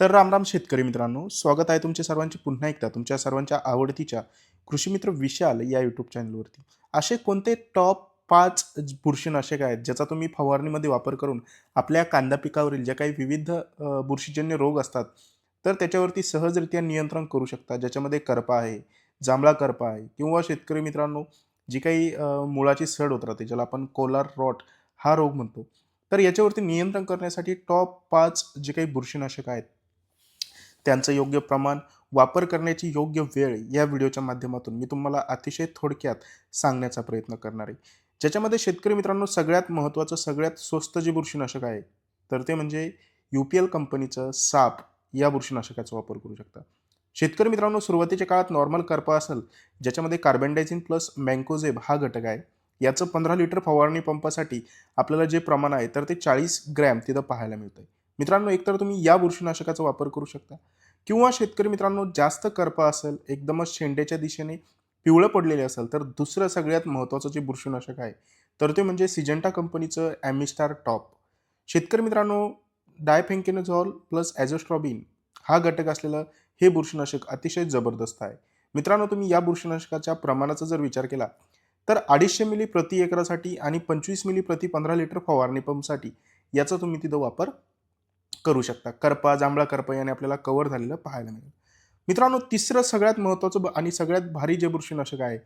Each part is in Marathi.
तर रामराम शेतकरी मित्रांनो स्वागत आहे तुमच्या सर्वांचे पुन्हा एकदा तुमच्या सर्वांच्या आवडतीच्या कृषीमित्र विशाल या यूट्यूब चॅनलवरती असे कोणते टॉप पाच बुरशीनाशक आहेत ज्याचा तुम्ही फवारणीमध्ये वापर करून आपल्या कांदा पिकावरील ज्या काही विविध बुरशीजन्य रोग असतात तर त्याच्यावरती सहजरित्या नियंत्रण करू शकता. ज्याच्यामध्ये करपा आहे जांभळा करपा आहे किंवा शेतकरी मित्रांनो जी काही मुळाची सड होत राहते ज्याला आपण कोलार रॉट हा रोग म्हणतो तर याच्यावरती नियंत्रण करण्यासाठी टॉप पाच जे काही बुरशीनाशक आहेत त्यांचं योग्य प्रमाण वापर करण्याची योग्य वेळ या व्हिडिओच्या माध्यमातून मी तुम्हाला अतिशय थोडक्यात सांगण्याचा प्रयत्न करणार आहे. ज्याच्यामध्ये शेतकरी मित्रांनो सगळ्यात महत्त्वाचं सगळ्यात स्वस्त जे बुरशीनाशक आहे तर ते म्हणजे यू पी एल कंपनीचं साप या बुरशीनाशकाचा वापर करू शकता. शेतकरी मित्रांनो सुरुवातीच्या काळात नॉर्मल करपा असेल ज्याच्यामध्ये कार्बनडायझिन प्लस मँकोझेब हा घटक आहे याचं पंधरा लिटर फवारणी पंपासाठी आपल्याला जे प्रमाण आहे तर ते चाळीस ग्रॅम तिथं पाहायला मिळतं आहे मित्रांनो एकतर तुम्ही या बुरशीनाशकाचा वापर करू शकता. किंवा शेतकरी मित्रांनो जास्त करपा असेल एकदमच शेंड्याच्या दिशेने पिवळं पडलेले असेल तर दुसरं सगळ्यात महत्त्वाचं जे बुरशीनाशक आहे तर ते म्हणजे सिजंटा कंपनीचं ॲमिस्टार टॉप. शेतकरी मित्रांनो डायफेंकेनझॉल प्लस ॲझोस्ट्रॉबिन हा घटक असलेलं हे बुरशीनाशक अतिशय जबरदस्त आहे. मित्रांनो तुम्ही या बुरशीनाशकाच्या प्रमाणाचा जर विचार केला तर अडीचशे मिली प्रति एकरासाठी आणि पंचवीस मिली प्रति पंधरा लिटर फवारणी पंपसाठी याचा तुम्ही तिथं वापर करू शकता. करपा जांभळा करपा याने आपल्याला कव्हर झालेलं पाहायला मिळेल. मित्रांनो तिसरं सगळ्यात महत्त्वाचं आणि सगळ्यात भारी जे बुरशीनाशक आहे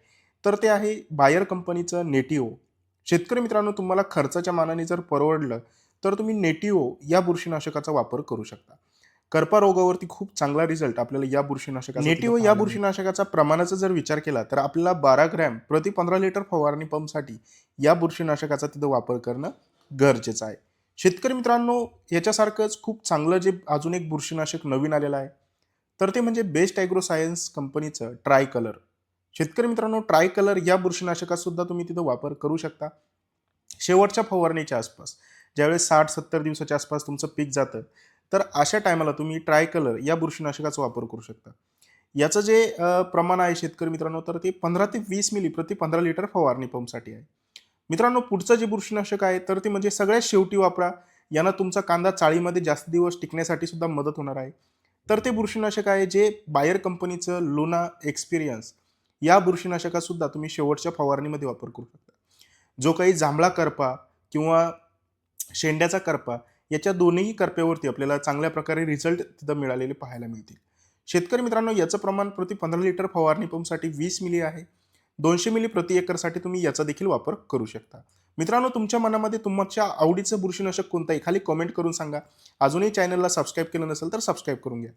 तर ते आहे बायर कंपनीचं नेटिओ. शेतकरी मित्रांनो तुम्हाला खर्चाच्या मानाने जर परवडलं तर तुम्ही नेटिओ या बुरशीनाशकाचा वापर करू शकता. करपा रोगावरती खूप चांगला रिझल्ट आपल्याला या बुरशीनाशका नेटिओ या बुरशीनाशकाचा प्रमाणाचा जर विचार केला तर आपल्याला बारा ग्रॅम प्रति पंधरा लिटर फवारणी पंपसाठी या बुरशीनाशकाचा तिथं वापर करणं गरजेचं आहे. शेतकरी मित्रांनो याच्यासारखंच खूप चांगलं जे अजून एक बुरशीनाशक नवीन आलेलं आहे तर ते म्हणजे बेस्ट ॲग्रो सायन्स कंपनीचं ट्राय कलर शेतकरी मित्रांनो ट्राय कलर या बुरशीनाशकातसुद्धा तुम्ही तिथं वापर करू शकता. शेवटच्या फवारणीच्या आसपास ज्यावेळेस साठ सत्तर दिवसाच्या आसपास तुमचं पीक जातं तर अशा टायमाला तुम्ही ट्राय कलर या बुरशीनाशकाचा वापर करू शकता. याचं जे प्रमाण आहे शेतकरी मित्रांनो तर ते पंधरा ते वीस मिली प्रति पंधरा लिटर फवारणी पंपसाठी आहे. मित्रांनो पुढचं जे बुरशीनाशक आहे तर ते म्हणजे सगळ्यात शेवटी वापरा. यानं तुमचा कांदा चाळीमध्ये जास्त दिवस टिकण्यासाठी सुद्धा मदत होणार आहे. तर ते बुरशीनाशक आहे जे बायर कंपनीचं लोना एक्सपिरियन्स. या बुरशीनाशकासुद्धा तुम्ही शेवटच्या फवारणीमध्ये वापर करू शकता. जो काही जांभळा करपा किंवा शेंड्याचा करपा याच्या दोन्ही करप्यावरती आपल्याला चांगल्या प्रकारे रिझल्ट तिथं मिळालेले पाहायला मिळतील. शेतकरी मित्रांनो याचं प्रमाण प्रति पंधरा लिटर फवारणी पंपसाठी वीस मिली आहे. दोनशे मिली प्रति एकरसाठी तुम्ही याचा देखील वापर करू शकता. मित्रांनो तुमच्या मनामध्ये तुमच्या आवडीचं बुरशीनाशक कोणतं खाली कमेंट करून सांगा. अजूनही चॅनलला सबस्क्राईब केलं नसेल तर सबस्क्राईब करून घ्या.